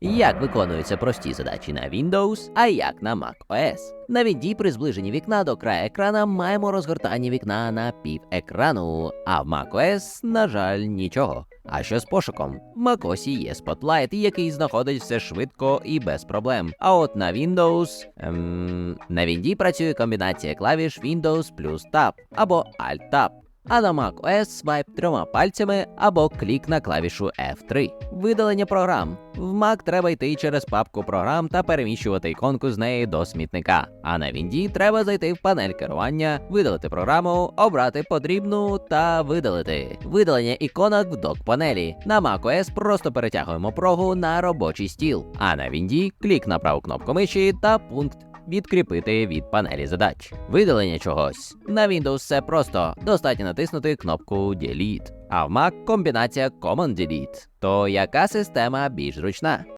Як виконуються прості задачі на Windows, а як на macOS. На Вінді при зближенні вікна до краю екрана маємо розгортання вікна на пів екрану, а в macOS, на жаль, нічого. А що з пошуком? В macOS є Spotlight, який знаходить все швидко і без проблем. А от на Windows ем, на Вінді працює комбінація клавіш Windows плюс Tab або Alt-Tab. А на macOS свайп трьома пальцями або клік на клавішу F3. Видалення програм. В Mac треба йти через папку програм та переміщувати іконку з неї до смітника. А на Вінді треба зайти в панель керування, видалити програму, обрати потрібну та видалити. Видалення іконок в док-панелі. На macOS просто перетягуємо прогу на робочий стіл. А на Вінді клік на праву кнопку миші та пункт відкріпити від панелі задач. Видалення чогось. На Windows все просто. Достатньо натиснути кнопку Delete. А в Mac комбінація Command Delete. То яка система більш зручна?